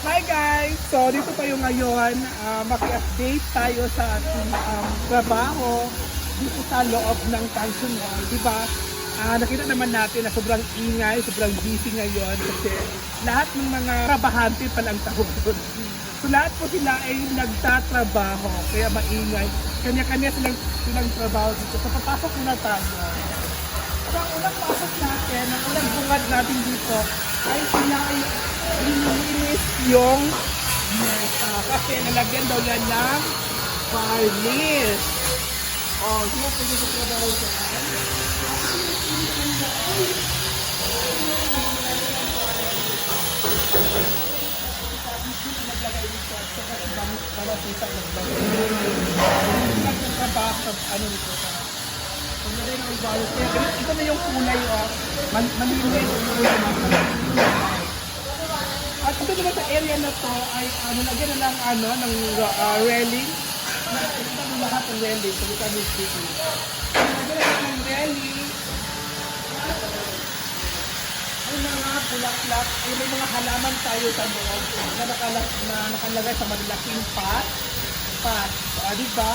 Hi guys! So dito tayo ngayon, uh, maki-update tayo sa ating um, trabaho dito sa loob ng Function Hall, di ba? Ah, nakita naman natin na sobrang ingay, sobrang busy ngayon kasi lahat ng mga trabahante palang tawag doon. So lahat po sila ay nagtatrabaho, kaya maingay. Kanya-kanya silang, silang trabaho dito. So papasok muna tayo. So ang unang pasok natin, ang unang bungad natin dito ay nilinis yung mesa. Kasi nalagyan daw yan ng varnish. Oh, sino po dito trabaho dyan? naglagay dito at saka si Bang- Bawat Tita naglagay. Nagtatrabaho sa ano nito sa pag nilagay ng ibawit. Kaya ganito, ito na yung kulay. Man, malinis. At ito naman sa area na to ay ano lagyan na ng ano ng uh, railing. Ito na lahat ng railing. Ito ang city. Lagyan na ng railing. Ay mga bulaklak, ay may mga halaman tayo sa loob na, nakalag, na nakalagay sa malalaking pot. Pot. Ah, di ba?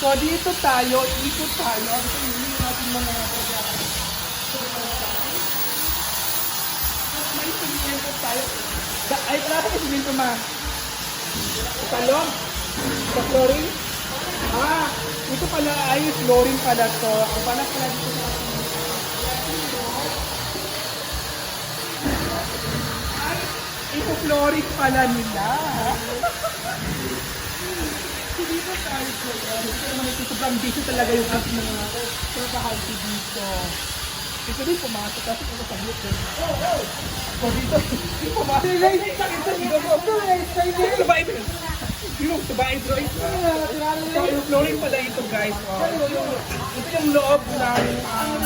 So dito tayo, ikot tayo. Ito yung natin mga may simento tayo. Ay, wala ka simento ma. Talong? Sa flooring? Ah, ito pala ay flooring pala to. Ang pala pala dito sa ay, ito flooring pala nila. dito tayo po. Ito naman ito sobrang busy talaga yung ating mga trabahante dito. Ito din pumasok kasi sa group din. So dito, yung pumasok. Ito dito mo. Ito ba ito? Yung sa bahay bro. So yung flooring pala ito guys. Oh. Ito yung loob ng um,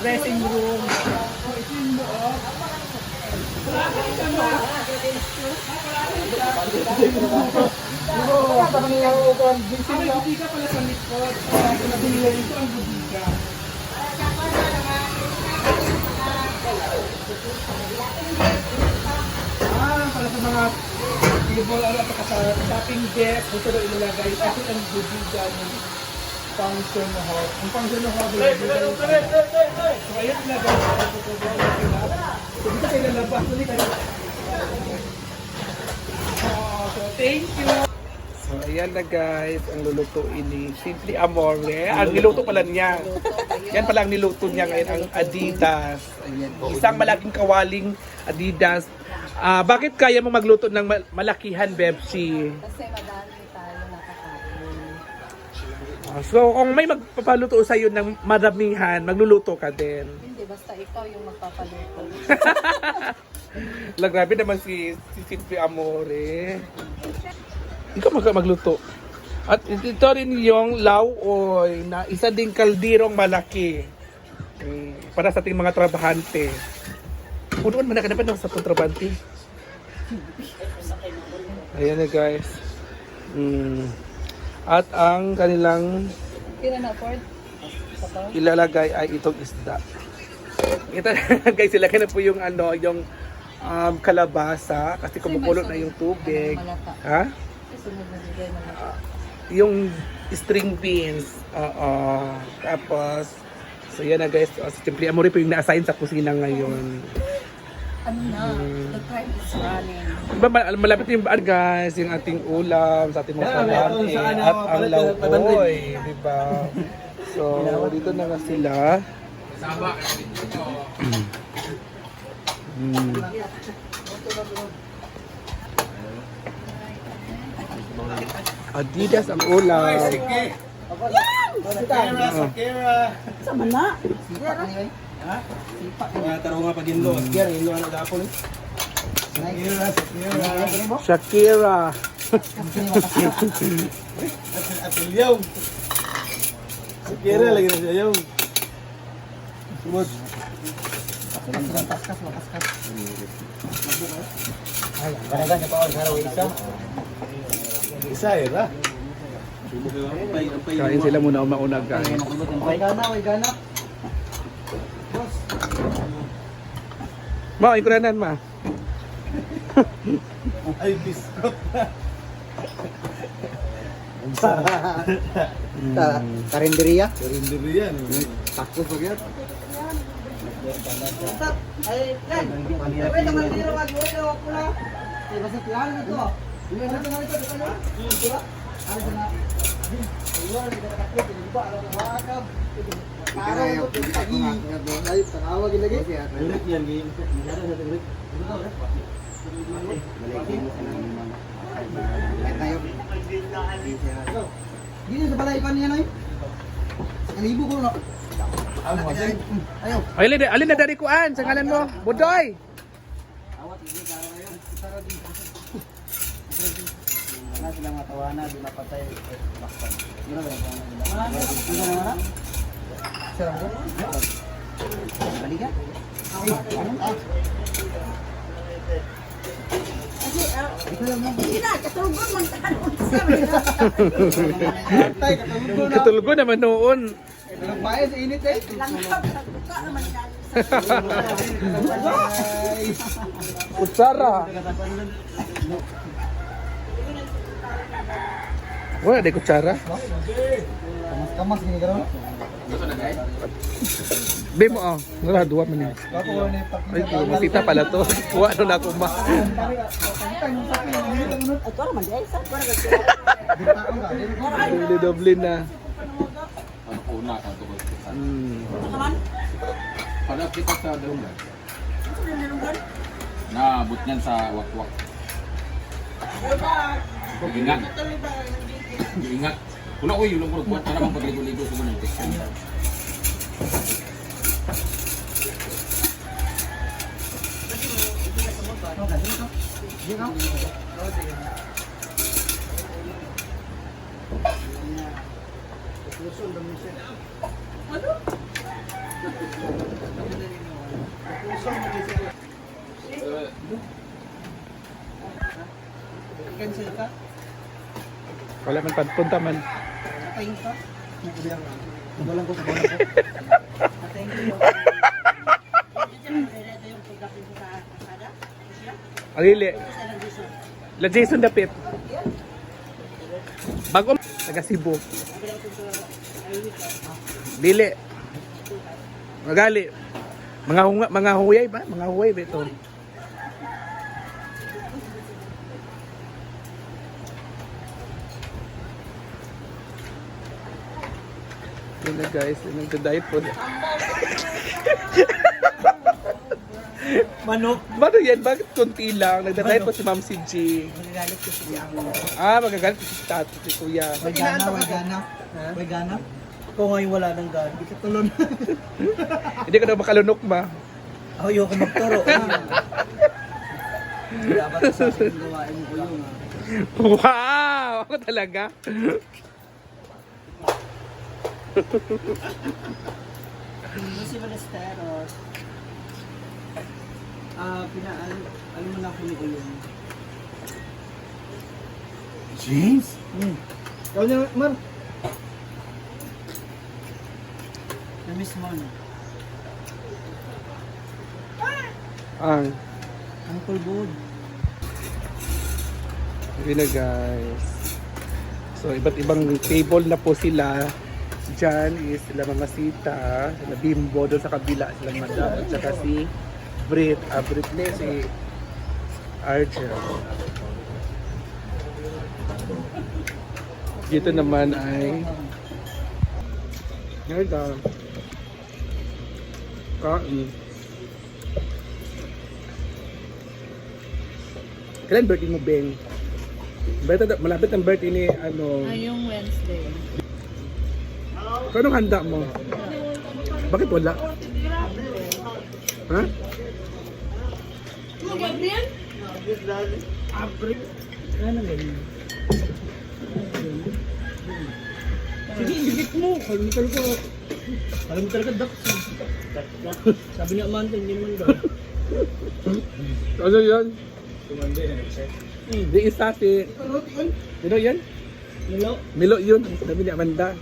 dressing room. Ito yung loob. Wala ka mo. Ang budiga pala sa. Uh, nabili lang ito ang budiga. Ah, para sa mga table ano, saka sa shopping desk, dito na ilalagay. Kasi ang budiga ng function hall. Ang function hall, budiga yung So, ayun ilagay. So, dito kayo lalabas. Oh, so, thank you. So, ayan na guys, ang lulutuin ni Simply Amore. Ang niluto pala niya. Yan pala ang niluto niya ngayon, ang Adidas. Ayan. Isang malaking kawaling Adidas. Ah, bakit kaya mo magluto ng mal- malakihan, Bebsi? Kasi madami tayo nakakain. Ah, so, kung may magpapaluto sa iyo ng maramihan, magluluto ka din. Hindi, basta ikaw yung magpapaluto. La, grabe naman si, si Simply Amore. Ikaw mag magluto. At ito rin yung lauoy na isa ding kaldirong malaki. Mm, para sa ating mga trabahante. Punuan man na ka sa kontrabante. Ayan na guys. Mm. At ang kanilang ilalagay ay itong isda. Ito guys, ilagay na po yung ano, yung um, kalabasa kasi kumukulo na yung tubig. Ano. Ha? Malata. Yung string beans. Oo. Tapos, so yan na guys. O, si Simply Amore po yung na-assign sa kusina ngayon. Ano na? The time is running. Diba, mal- malapit yung baan guys, yung ating ulam sa ating mga kalante at ang laukoy. Diba? So, dito na nga sila. Mm. Adidas ang ulam. Sama na. Mga taro nga pag inlo, asger, inlo ang nagapon eh. Sakira, sakira. Shakira. At ilyaw. Sakira, lagi na siya yaw. Sumod. Kanagan niya pa ako sa isa. Isa eh ba? Kain sila muna umauna guys. Way gana, way gana. Ma, ikuranan ma. Ay, biskot. Ta karinderiya. Karindiri yan. Takot pa yan. Ayaw, ako nga. Ay, tawag lagi. Direct yan, game. Nangyari sa direct. Kahit tayo. Dito sa balay pa niya, Noy. Ang ibo ko, no? Ay, alin, alin na dari kuan sa ngalan mo? Budoy! Wala silang matawana, di mapatay. Baktan. Yun ang matawana nila. Ano na naman? Sarang ko? Balik ka? Katulgo naman noon. Walang bayan sa init eh. Kutsara. Wala, di kutsara. Kamas-kamas gini karon. Be mo oh. Wala, duwa man yun. Ay, puro masita pala to. Kuha ano na ako ma. Ito naman, guys. Doble-doble na. Ano una ka to ko. Hmm. Ito naman. Pada kita sa daong Ito na nilunggan. Naabot niyan sa wakwak. Ingat. Ingat. Wala ko yung lumurot buat para mapagligo-ligo sa mga infection. Cancel ka? Wala man pagpunta man. Patayin ka? Nabalang ko sa bola ko. Patayin ko. Alili. La Jason Dapit. Bago taga Cebu. Dili. Magali. Mga hunga, mga huyay ba? Mga huyay ba ito? Yun na guys, nagda-diet po. Manok. Ano yan? Bakit konti lang? Nagda-diet po si Ma'am si G. Magagalit ko siya. Ah, magagalit ko si Tato, si Kuya. May gana, may Kung ngayon wala nang gana, di ka tulon. Hindi ka na makalunok ma. Ako yung ko magturo. Dapat sa akin gawain ko yun. ah. Wow! Ako talaga. Ano si Balesteros? Ah, pinaan, alam mo na ako ni Uyong. James? Hmm. Ikaw niya, Mar. Mo, no? Ang, Uncle Bod. yun na guys. So, iba't ibang table na po sila. Diyan is sila mga sita, sila bimbo, doon sa kabila sila madam, at saka si Brit, ah, Brit na si Archer. Dito naman ay Ngayon Kain. Kailan birthday mo, Beng? Birthday, malapit ang birthday ni, ano... Ngayong Wednesday. Kano handa mo? Bakit wala? Ha? Ano ganyan? Sige, dikit mo. Kalimutan ko. Kalimutan ka, Dak. Sabi niya, Amanda, hindi man daw. Ano yun? Hmm, di isa si... Sino yan? Hello? Milo yun. Sabi ni Amanda.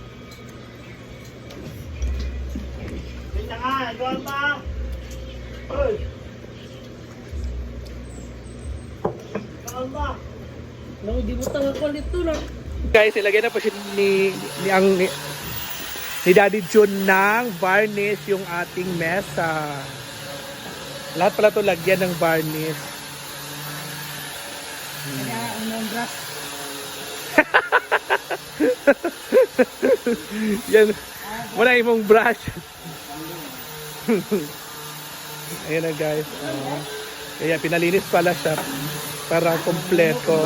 Guys, ilagay na po siya ni, ni, ang, ni, ni Daddy Jun ng varnish yung ating mesa. Lahat pala to lagyan ng varnish. Kaya brush. Yan. Wala imong brush. Ayan na guys. Oh. Kaya pinalinis pala siya para kompleto.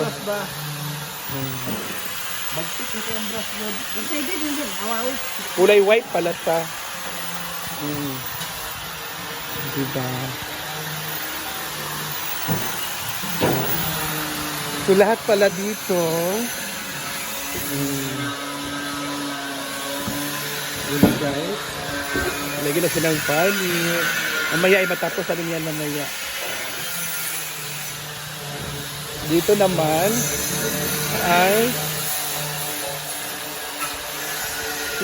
Pwede din din. Awaw. Kulay white pala siya. Mm. Diba? So lahat pala dito. Mm. Yun guys. Lagyan na siya ng panit. Mamaya ay matapos namin yan mamaya. Dito naman ay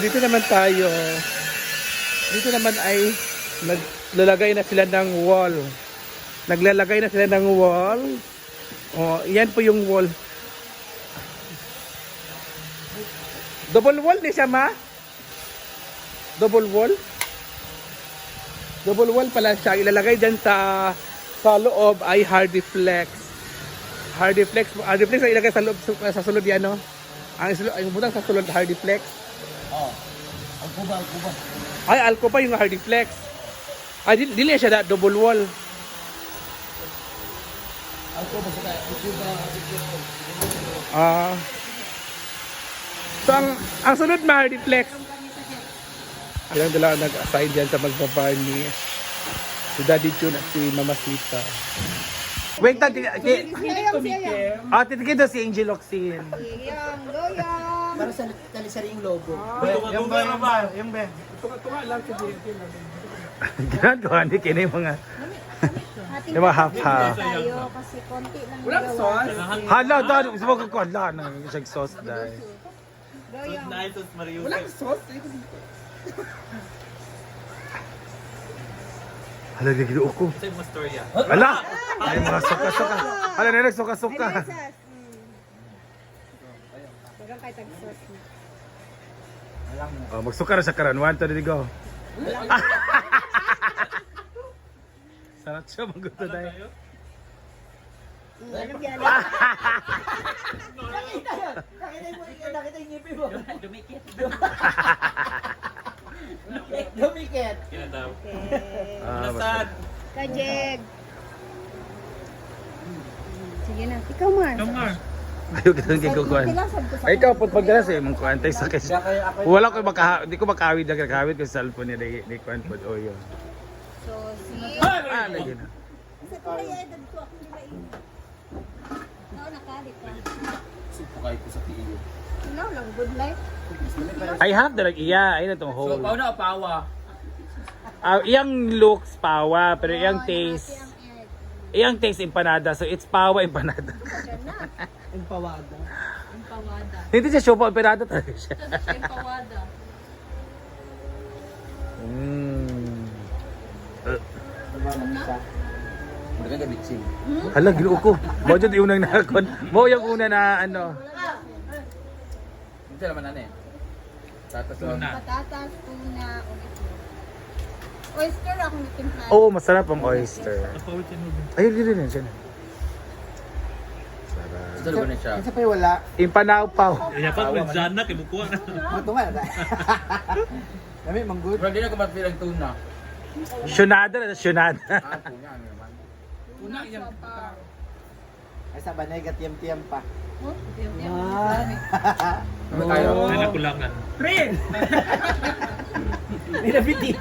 dito naman tayo. Dito naman ay naglalagay na sila ng wall. Naglalagay na sila ng wall. Oh, yan po yung wall. Double wall ni siya ma? Double wall? Double wall pala siya. Ilalagay dyan sa sa loob ay Hardiflex. Hardiflex, Hardiflex ay ilagay sa loob sa sulod yan, no? Ang ang butang sa sulod Hardiflex. Oh. Ang kuba, ang kuba. Ay, alko pa yung Hardiflex. Ay, dili, dili siya da, double wall. Kuba sa kaya. Ah. so, ang, ang sunod na Hardiflex. Alam dala nag-assign dyan sa magbabarni. Si Daddy June at si Mama Sita. Wait, ki, ah, titigil daw si Angel Oxin. Para sa talisari yung logo. Yung ba, yung ba, yung ba. Tunga-tunga lang si Angel. Ginagawa ni kini mga yung mga half-half. tayo kasi konti lang. Walang sauce? Hala, dahil sa mga kakala na isang sauce dahil. Walang sauce? Hala, naginuo ko. Hala! Ay, mga suka-suka. Hala, na nagsuka-suka. Bagang kay tag-sauce. Oh, magsuka na sa karan. One, two, three, go. Sarap siya maguto dahil. Ano yan? Nakita mo, nakita yung ngipin mo. Dumikit. Dumikit. Okay. Ah, basta. Kajeg. Sige na. Ikaw, Mar. Ayaw kita gigukuhan. Kilasad ko sa Ay, ikaw, pag pagdala sa imong kuhan, tayo sa kasi. Kaya ako Wala ko maka, di ko makawid na kakawid ko sa cellphone niya, di, di kuhan po. Oh, yun. So, si... Ah, lagi na. Sa kaya edad ko ako nakalit pa. Supukay ko sa tiyo. No, lang good life. I have the like, iya, ayun na itong So, hole. pauna o pawa? Ah, iyang looks pawa, pero iyang taste. Iyang taste empanada. So it's pawa empanada. Diyan na. yung pawada. Ang pawada. Hindi siya siopa empanada talaga siya. Ang pawada. Mm. Madagan ka bitsin. Hala, ginuo ko. Mo dyan yung unang nakakon. Mo yung una na ano. Hindi naman ano eh. Tatas lang. Patatas, tuna, ito. Oyster ako nitimpla. Oo, oh, masarap ang oyster. Ayun, yun yun siya. Gusto ko na siya. Kasi pa yung wala. Impanaw paw. Dapat with Jana, kibukuha na. Buto nga. Dami, manggod. Pero hindi na ko mapil ang tuna. Syunada na, syunada. Ah, tuna ano naman. Una, yan. Ay sa banay, gatiyam-tiyam pa. Oh, yun, yun. Ano? Ay, nakulangan. Pre! May nabiti.